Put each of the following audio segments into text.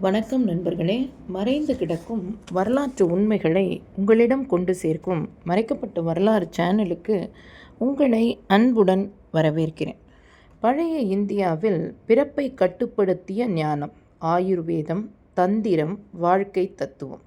வணக்கம் நண்பர்களே. மறைந்து கிடக்கும் வரலாற்று உண்மைகளை உங்களிடம் கொண்டு சேர்க்கும் மறைக்கப்பட்ட வரலாறு சேனலுக்கு உங்களை அன்புடன் வரவேற்கிறேன். பழைய இந்தியாவில் பிறப்பை கட்டுப்படுத்திய ஞானம் ஆயுர்வேதம் தந்திரம் வாழ்க்கை தத்துவம்.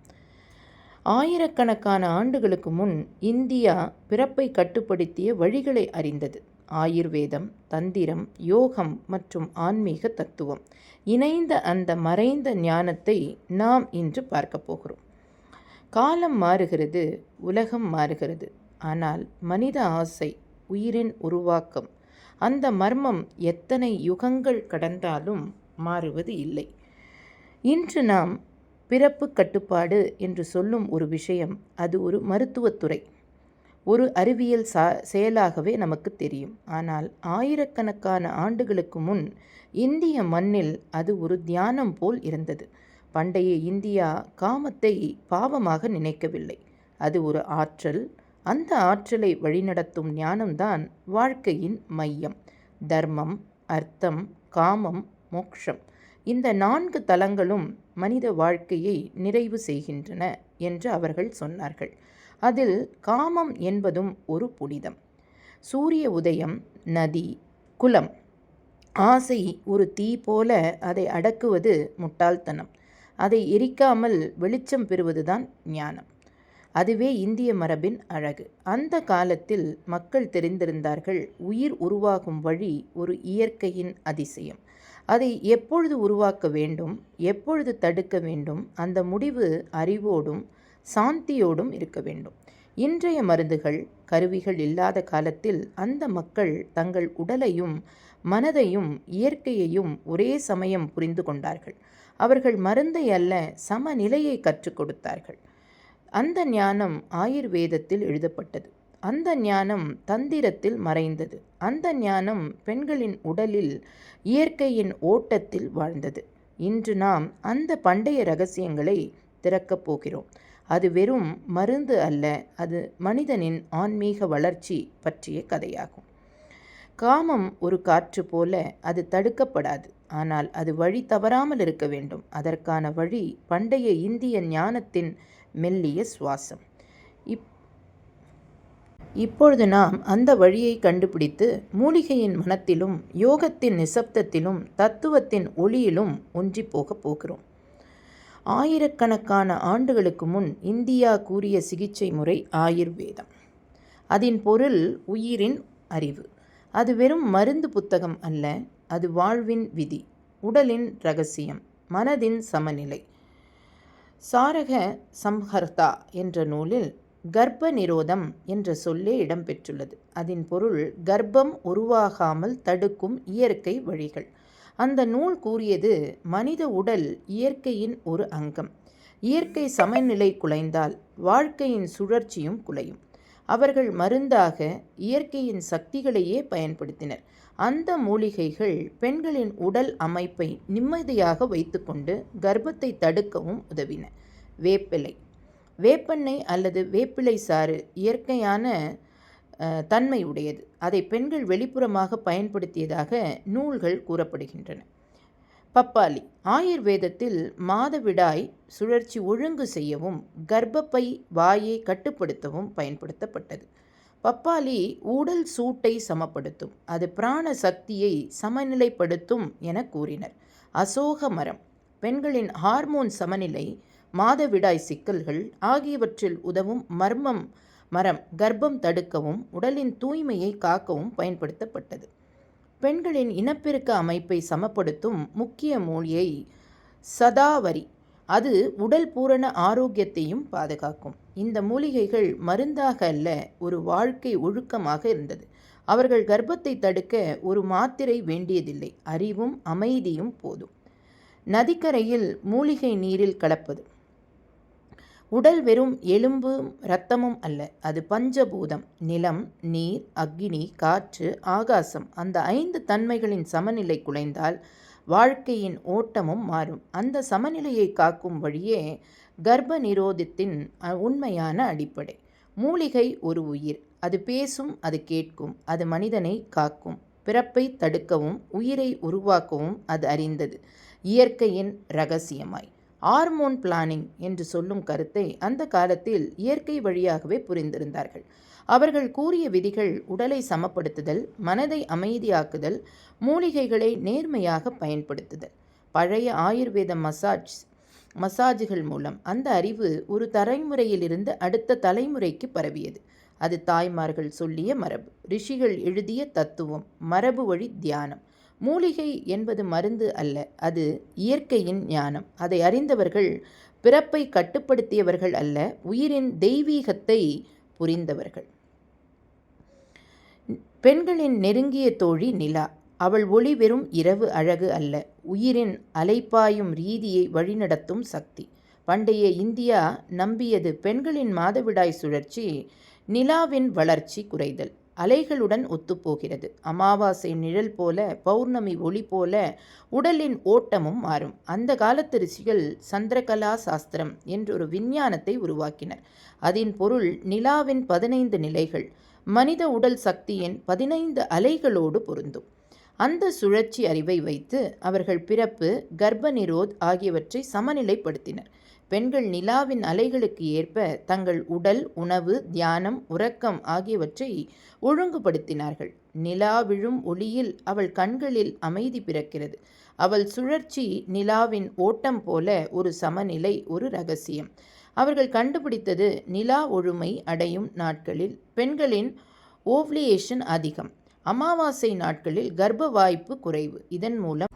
ஆயிரக்கணக்கான ஆண்டுகளுக்கு முன் இந்தியா பிறப்பை கட்டுப்படுத்திய வழிகளை அறிந்தது. ஆயுர்வேதம் தந்திரம் யோகம் மற்றும் ஆன்மீக தத்துவம். இணைந்த அந்த மறைந்த ஞானத்தை நாம் இன்று பார்க்க போகிறோம். காலம் மாறுகிறது உலகம் மாறுகிறது. ஆனால் மனித ஆசை உயிரின் உருவாக்கம் அந்த மர்மம் எத்தனை யுகங்கள் கடந்தாலும் மாறுவது இல்லை. இன்று நாம் பிறப்பு கட்டுப்பாடு என்று சொல்லும் ஒரு விஷயம் அது ஒரு மருத்துவத்துறை. ஒரு அறிவியல் சா செயலாகவே நமக்கு தெரியும். ஆனால் ஆயிரக்கணக்கான ஆண்டுகளுக்கு முன் இந்திய மண்ணில் அது ஒரு தியானம் போல் இருந்தது. பண்டைய இந்தியா காமத்தை பாவமாக நினைக்கவில்லை. அது ஒரு ஆற்றல். அந்த ஆற்றலை வழிநடத்தும் ஞானம்தான் வாழ்க்கையின் மையம். தர்மம் அர்த்தம் காமம் மோக்ஷம் இந்த நான்கு தலங்களும் மனித வாழ்க்கையை நிறைவு செய்கின்றன என்று அவர்கள் சொன்னார்கள். அதில் காமம் என்பதும் ஒரு புனிதம். சூரிய உதயம் நதி குலம் ஆசை ஒரு தீ போல அதை அடக்குவது முட்டாள்தனம். அதை எரிக்காமல் வெளிச்சம் பெறுவதுதான் ஞானம். அதுவே இந்திய மரபின் அழகு. அந்த காலத்தில் மக்கள் தெரிந்திருந்தார்கள் உயிர் உருவாகும் வழி ஒரு இயற்கையின் அதிசயம். அதை எப்பொழுது உருவாக்க வேண்டும் எப்பொழுது தடுக்க வேண்டும் அந்த முடிவு அறிவோடும் சாந்தியோடும் இருக்க வேண்டும். இன்றைய மருந்துகள் கருவிகள் இல்லாத காலத்தில் அந்த மக்கள் தங்கள் உடலையும் மனதையும் இயற்கையையும் ஒரே சமயம் புரிந்து கொண்டார்கள். அவர்கள் மருந்தை அல்ல சமநிலையை கற்றுக் கொடுத்தார்கள். அந்த ஞானம் ஆயுர்வேதத்தில் எழுதப்பட்டது. அந்த ஞானம் தந்திரத்தில் மறைந்தது. அந்த ஞானம் பெண்களின் உடலில் இயற்கையின் ஓட்டத்தில் வாழ்ந்தது. இன்று நாம் அந்த பண்டைய ரகசியங்களை திறக்கப் போகிறோம். அது வெறும் மருந்து அல்ல அது மனிதனின் ஆன்மீக வளர்ச்சி பற்றிய கதையாகும். காமம் ஒரு காற்று போல அது தடுக்கப்படாது ஆனால் அது வழி தவறாமல் இருக்க வேண்டும். அதற்கான வழி பண்டைய இந்திய ஞானத்தின் மெல்லிய சுவாசம். இப் இப்பொழுது நாம் அந்த வழியை கண்டுபிடித்து மூலிகையின் மனத்திலும் யோகத்தின் நிசப்தத்திலும் தத்துவத்தின் ஒளியிலும் ஒன்றி போகப் போகிறோம். ஆயிரக்கணக்கான ஆண்டுகளுக்கு முன் இந்தியா கூறிய சிகிச்சை முறை ஆயுர்வேதம். அதன் பொருள் உயிரின் அறிவு. அது வெறும் மருந்து புத்தகம் அல்ல அது வாழ்வின் விதி உடலின் ரகசியம் மனதின் சமநிலை. சாரக சம்ஹர்தா என்ற நூலில் கர்ப்ப நிரோதம் என்ற சொல்லே இடம்பெற்றுள்ளது. அதன் பொருள் கர்ப்பம் உருவாகாமல் தடுக்கும் இயற்கை வழிகள். அந்த நூல் கூறியது மனித உடல் இயற்கையின் ஒரு அங்கம். இயற்கை சமநிலை குலைந்தால் வாழ்க்கையின் சுழற்சியும் குலையும். அவர்கள் மருந்தாக இயற்கையின் சக்திகளையே பயன்படுத்தினர். அந்த மூலிகைகள் பெண்களின் உடல் அமைப்பை நிம்மதியாக வைத்துக்கொண்டு கர்ப்பத்தை தடுக்கவும் உதவின. வேப்பிலை. வேப்பெண்ணெய் அல்லது வேப்பிலை சாறு இயற்கையான தன்மை உடையது அதை பெண்கள் வெளிப்புறமாக பயன்படுத்தியதாக நூல்கள் கூறப்படுகின்றன. பப்பாளி ஆயுர்வேதத்தில் மாதவிடாய் சுழற்சி ஒழுங்கு செய்யவும் கர்ப்பப்பை வாயை கட்டுப்படுத்தவும் பயன்படுத்தப்பட்டது. பப்பாளி உடல் சூட்டை சமப்படுத்தும் அது பிராண சக்தியை சமநிலைப்படுத்தும் என கூறினர். அசோக மரம் பெண்களின் ஹார்மோன் சமநிலை மாதவிடாய் சிக்கல்கள் ஆகியவற்றில் உதவும் மர்மம் மரம் கர்ப்பம் தடுக்கவும் உடலின் தூய்மையை காக்கவும் பயன்படுத்தப்பட்டது. பெண்களின் இனப்பெருக்க அமைப்பை சமப்படுத்தும் முக்கிய மூலிகை சதாவரி. அது உடல் பூரண ஆரோக்கியத்தையும் பாதுகாக்கும். இந்த மூலிகைகள் மருந்தாக அல்ல ஒரு வாழ்க்கை ஒழுக்கமாக இருந்தது. அவர்கள் கர்ப்பத்தை தடுக்க ஒரு மாத்திரை வேண்டியதில்லை. அறிவும் அமைதியும் போதும். நதிக்கரையில் மூலிகை நீரில் கலப்பது. உடல் வெறும் எலும்பும் இரத்தமும் அல்ல அது பஞ்சபூதம் நிலம் நீர் அக்னி காற்று ஆகாசம். அந்த ஐந்து தன்மைகளின் சமநிலை குலைந்தால் வாழ்க்கையின் ஓட்டமும் மாறும். அந்த சமநிலையை காக்கும் வழியே கர்ப்ப நிரோதத்தின் உண்மையான அடிப்படை. மூலிகை ஒரு உயிர். அது பேசும் அது கேட்கும் அது மனிதனை காக்கும். பிறப்பை தடுக்கவும் உயிரை உருவாக்கவும் அது அறிந்தது. இயற்கையின் ரகசியமாய். ஹார்மோன் பிளானிங் என்று சொல்லும் கருத்தை அந்த காலத்தில் இயற்கை வழியாகவே புரிந்திருந்தார்கள். அவர்கள் கூறிய விதிகள் உடலை சமப்படுத்துதல் மனதை அமைதியாக்குதல் மூலிகைகளை நேர்மையாக பயன்படுத்துதல். பழைய ஆயுர்வேத மசாஜ் மசாஜுகள் மூலம் அந்த அறிவு ஒரு தலைமுறையிலிருந்து அடுத்த தலைமுறைக்கு பரவியது. அது தாய்மார்கள் சொல்லிய மரபு. ரிஷிகள் எழுதிய தத்துவம் மரபு வழி தியானம். மூலிகை என்பது மருந்து அல்ல அது இயற்கையின் ஞானம். அதை அறிந்தவர்கள் பிறப்பை கட்டுப்படுத்தியவர்கள் அல்ல உயிரின் தெய்வீகத்தை புரிந்தவர்கள். பெண்களின் நெருங்கிய தோழி நிலா. அவள் ஒளி வெறும் இரவு அழகு அல்ல உயிரின் அலைப்பாயும் ரீதியை வழிநடத்தும் சக்தி. பண்டைய இந்தியா நம்பியது பெண்களின் மாதவிடாய் சுழற்சி நிலாவின் வளர்ச்சி குறைதல். அலைகளுடன் ஒத்துப்போகிறது. அமாவாசை நிழல் போல பௌர்ணமி ஒளி போல உடலின் ஓட்டமும் மாறும். அந்த காலத்து ரிஷிகள் சந்திரகலா சாஸ்திரம் என்றொரு விஞ்ஞானத்தை உருவாக்கினர். அதன் பொருள் நிலாவின் பதினைந்து நிலைகள். மனித உடல் சக்தியின் பதினைந்து அலைகளோடு பொருந்தும். அந்த சுழற்சி அறிவை வைத்து அவர்கள் பிறப்பு கர்ப்ப நிரோத் ஆகியவற்றை சமநிலைப்படுத்தினர். பெண்கள் நிலாவின் அலைகளுக்கு ஏற்ப தங்கள் உடல் உணவு தியானம் உறக்கம் ஆகியவற்றை ஒழுங்குபடுத்தினார்கள். நிலா விழும் ஒளியில் அவள் கண்களில் அமைதி பிறக்கிறது. அவள் சுழற்சி நிலாவின் ஓட்டம் போல ஒரு சமநிலை ஒரு ரகசியம். அவர்கள் கண்டுபிடித்தது நிலா ஒழுமை அடையும் நாட்களில் பெண்களின் ஓவ்லியேஷன் அதிகம். அமாவாசை நாட்களில் கர்ப்ப வாய்ப்பு குறைவு. இதன் மூலம்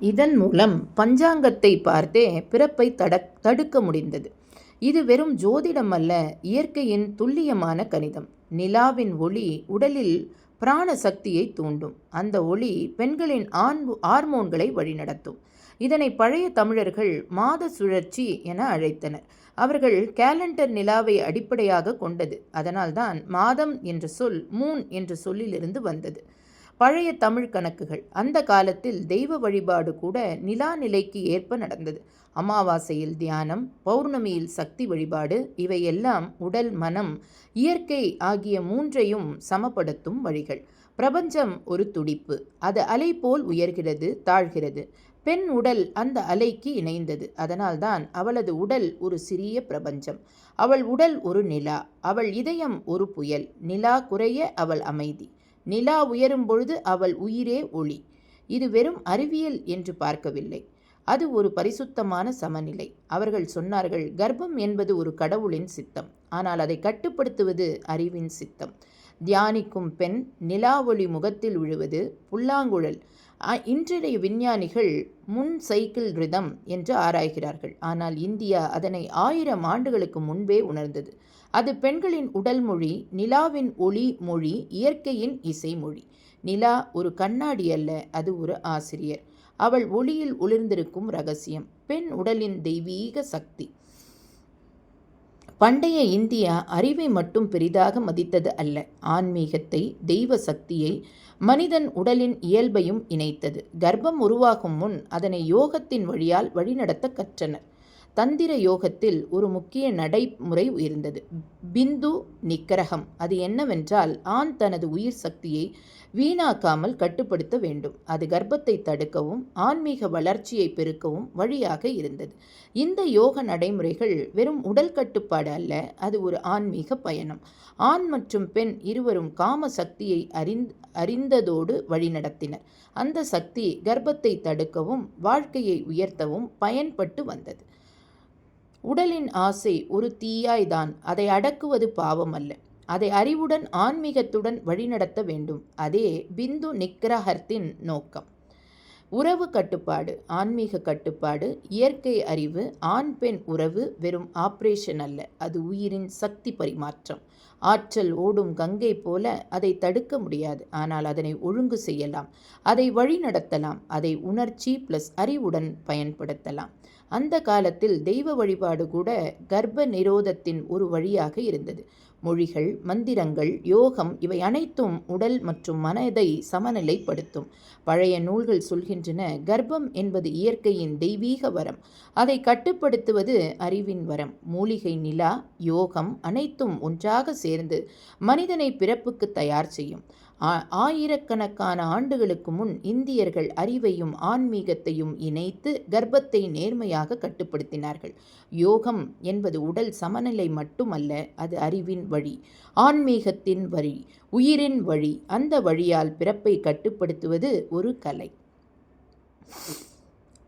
இதன் மூலம் பஞ்சாங்கத்தை பார்த்தே பிறப்பை தடக் தடுக்க முடிந்தது. இது வெறும் ஜோதிடம் அல்ல இயற்கையின் துல்லியமான கணிதம். நிலாவின் ஒளி உடலில் பிராண சக்தியை தூண்டும். அந்த ஒளி பெண்களின் ஆண் ஹார்மோன்களை வழிநடத்தும். இதனை பழைய தமிழர்கள் மாத சுழற்சி என அழைத்தனர். அவர்கள் கேலண்டர் நிலாவை அடிப்படையாக கொண்டது. அதனால்தான் மாதம் என்ற சொல் மூன் என்ற சொல்லிலிருந்து வந்தது. பழைய தமிழ் கணக்குகள். அந்த காலத்தில் தெய்வ வழிபாடு கூட நிலா நிலைக்கு ஏற்ப நடந்தது. அமாவாசையில் தியானம் பௌர்ணமியில் சக்தி வழிபாடு இவையெல்லாம் உடல் மனம் இயற்கை ஆகிய மூன்றையும் சமப்படுத்தும் வழிகள். பிரபஞ்சம் ஒரு துடிப்பு. அது அலை போல் உயர்கிறது தாழ்கிறது. பெண் உடல் அந்த அலைக்கு இணைந்தது. அதனால்தான் அவளது உடல் ஒரு சிறிய பிரபஞ்சம். அவள் உடல் ஒரு நிலா. அவள் இதயம் ஒரு புயல். நிலா குறைய அவள் அமைதி. நிலா உயரும் பொழுது அவள் உயிரே ஒளி. இது வெறும் அறிவியல் என்று பார்க்கவில்லை. அது ஒரு பரிசுத்தமான சமநிலை. அவர்கள் சொன்னார்கள் கர்ப்பம் என்பது ஒரு கடவுளின் சித்தம். ஆனால் அதை கட்டுப்படுத்துவது அறிவின் சித்தம். தியானிக்கும் பெண் நிலா ஒளி முகத்தில் விழுவது புல்லாங்குழல். இன்றைய விஞ்ஞானிகள் முன் சைக்கிள் ரிதம் என்று ஆராய்கிறார்கள். ஆனால் இந்தியா அதனை ஆயிரம் ஆண்டுகளுக்கு முன்பே உணர்ந்தது. அது பெண்களின் உடல் மொழி நிலாவின் ஒளி மொழி இயற்கையின் இசை மொழி. நிலா ஒரு கண்ணாடி அல்ல அது ஒரு ஆசிரியர். அவள் ஒளியில் ஒளிர்ந்திருக்கும் ரகசியம். பெண் உடலின் தெய்வீக சக்தி. பண்டைய இந்தியா அறிவை மட்டும் பெரிதாக மதித்தது அல்ல. ஆன்மீகத்தை தெய்வ சக்தியை மனிதன் உடலின் இயல்பையும் இணைத்தது. கர்ப்பம் உருவாகும் முன் அதனை யோகத்தின் வழியால் வழிநடத்த கற்றனர். தந்திர யோகத்தில் ஒரு முக்கிய நடைமுறை உயர்ந்தது. பிந்து நிக்கரகம். அது என்னவென்றால் ஆண் தனது உயிர் சக்தியை வீணாக்காமல் கட்டுப்படுத்த வேண்டும். அது கர்ப்பத்தை தடுக்கவும் ஆன்மீக வளர்ச்சியை பெருக்கவும் வழியாக இருந்தது. இந்த யோக நடைமுறைகள் வெறும் உடல் கட்டுப்பாடு அல்ல அது ஒரு ஆன்மீக பயணம். ஆண் மற்றும் பெண் இருவரும் காம சக்தியை அறிந் அறிந்ததோடு வழிநடத்தினர். அந்த சக்தி கர்ப்பத்தை தடுக்கவும் வாழ்க்கையை உயர்த்தவும் பயன்பட்டு வந்தது. உடலின் ஆசை ஒரு தீயாய்தான் அதை அடக்குவது பாவம் அல்ல. அதை அறிவுடன் ஆன்மீகத்துடன் வழிநடத்த வேண்டும். அதே பிந்து நிக்கிரஹத்தின் நோக்கம். உறவு கட்டுப்பாடு ஆன்மீக கட்டுப்பாடு இயற்கை அறிவு ஆண் பெண் உறவு வெறும் ஆப்ரேஷன் அல்ல அது உயிரின் சக்தி பரிமாற்றம். ஆற்றல் ஓடும் கங்கை போல அதை தடுக்க முடியாது ஆனால் அதனை ஒழுங்கு செய்யலாம். அதை வழிநடத்தலாம் அதை உணர்ச்சி பிளஸ் அறிவுடன் பயன்படுத்தலாம். அந்த காலத்தில் தெய்வ வழிபாடு கூட கர்ப்ப நிரோதத்தின் ஒரு வழியாக இருந்தது. மொழிகள் மந்திரங்கள் யோகம் இவை அனைத்தும் உடல் மற்றும் மனதை சமநிலைப்படுத்தும். பழைய நூல்கள் சொல்கின்றன கர்ப்பம் என்பது இயற்கையின் தெய்வீக வரம். அதை கட்டுப்படுத்துவது அறிவின் வரம். மூலிகை நிலா யோகம் அனைத்தும் ஒன்றாக சேர்ந்து மனிதனை பிறப்புக்கு தயார் செய்யும். ஆயிரக்கணக்கான ஆண்டுகளுக்கு முன் இந்தியர்கள் அறிவையும் ஆன்மீகத்தையும் இணைத்து கர்ப்பத்தை நேர்மையாக கட்டுப்படுத்தினார்கள். யோகம் என்பது உடல் சமநிலை மட்டுமல்ல அது அறிவின் வழி ஆன்மீகத்தின் வழி உயிரின் வழி அந்த வழியால் பிறப்பை கட்டுப்படுத்துவது ஒரு கலை.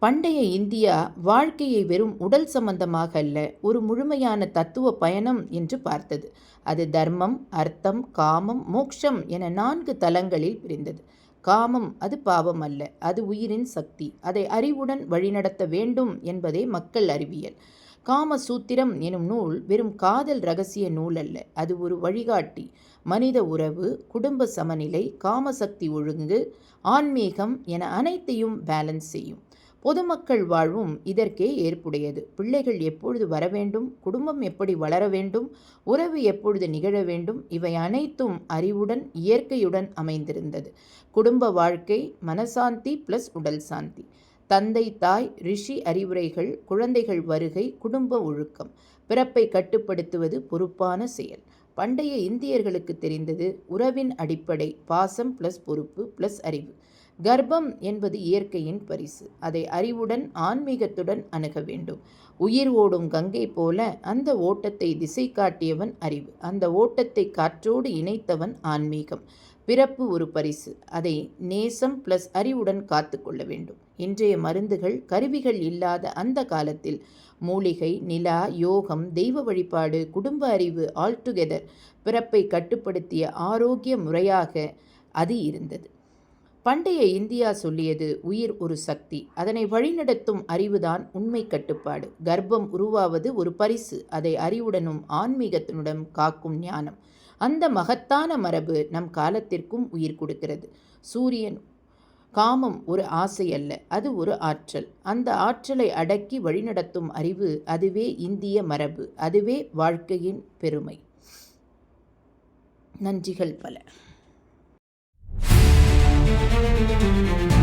பண்டைய இந்தியா வாழ்க்கையை வெறும் உடல் சம்பந்தமாக அல்ல ஒரு முழுமையான தத்துவ பயணம் என்று பார்த்தது. அது தர்மம் அர்த்தம் காமம் மோக்ஷம் என நான்கு தலங்களில் பிரிந்தது. காமம் அது பாவம் அல்ல அது உயிரின் சக்தி. அதை அறிவுடன் வழிநடத்த வேண்டும் என்பதே மக்கள் அறிவியல். காம சூத்திரம் எனும் நூல் வெறும் காதல் ரகசிய நூல் அல்ல அது ஒரு வழிகாட்டி. மனித உறவு குடும்ப சமநிலை காமசக்தி ஒழுங்கு ஆன்மீகம் என அனைத்தையும் பேலன்ஸ் செய்யும். பொதுமக்கள் வாழ்வும் இதற்கே ஏற்புடையது. பிள்ளைகள் எப்பொழுது வர வேண்டும்? குடும்பம் எப்படி வளர வேண்டும்? உறவு எப்பொழுது நிகழ வேண்டும்? இவை அனைத்தும் அறிவுடன் இயற்கையுடன் அமைந்திருந்தது. குடும்ப வாழ்க்கை மனசாந்தி ப்ளஸ் உடல் சாந்தி. தந்தை தாய் ரிஷி அறிவுரைகள் குழந்தைகள் வருகை குடும்ப ஒழுக்கம். பிறப்பை கட்டுப்படுத்துவது பொறுப்பான செயல். பண்டைய இந்தியர்களுக்கு தெரிந்தது உறவின் அடிப்படை பாசம் ப்ளஸ் பொறுப்பு ப்ளஸ் அறிவு. கர்ப்பம் என்பது இயற்கையின் பரிசு. அதை அறிவுடன் ஆன்மீகத்துடன் அணுக வேண்டும். உயிர் ஓடும் கங்கை போல அந்த ஓட்டத்தை திசை காட்டியவன் அறிவு. அந்த ஓட்டத்தை காற்றோடு இணைத்தவன் ஆன்மீகம். பிறப்பு ஒரு பரிசு. அதை நேசம் பிளஸ் அறிவுடன் காத்து கொள்ள வேண்டும். இன்றைய மருந்துகள் கருவிகள் இல்லாத அந்த காலத்தில் மூலிகை நிலா யோகம் தெய்வ வழிபாடு குடும்ப அறிவு ஆல்டுகெதர் பிறப்பை கட்டுப்படுத்திய ஆரோக்கிய முறையாக அது இருந்தது. பண்டைய இந்தியா சொல்லியது உயிர் ஒரு சக்தி. அதனை வழிநடத்தும் அறிவுதான் உண்மை கட்டுப்பாடு. கர்ப்பம் உருவாவது ஒரு பரிசு. அதை அறிவுடனும் ஆன்மீகத்தினுடன் காக்கும் ஞானம். அந்த மகத்தான மரபு நம் காலத்திற்கும் உயிர் கொடுக்கிறது. சூரியன் காமம் ஒரு ஆசை அல்ல அது ஒரு ஆற்றல். அந்த ஆற்றலை அடக்கி வழிநடத்தும் அறிவு அதுவே இந்திய மரபு அதுவே வாழ்க்கையின் பெருமை. நன்றிகள் பல. Thank you.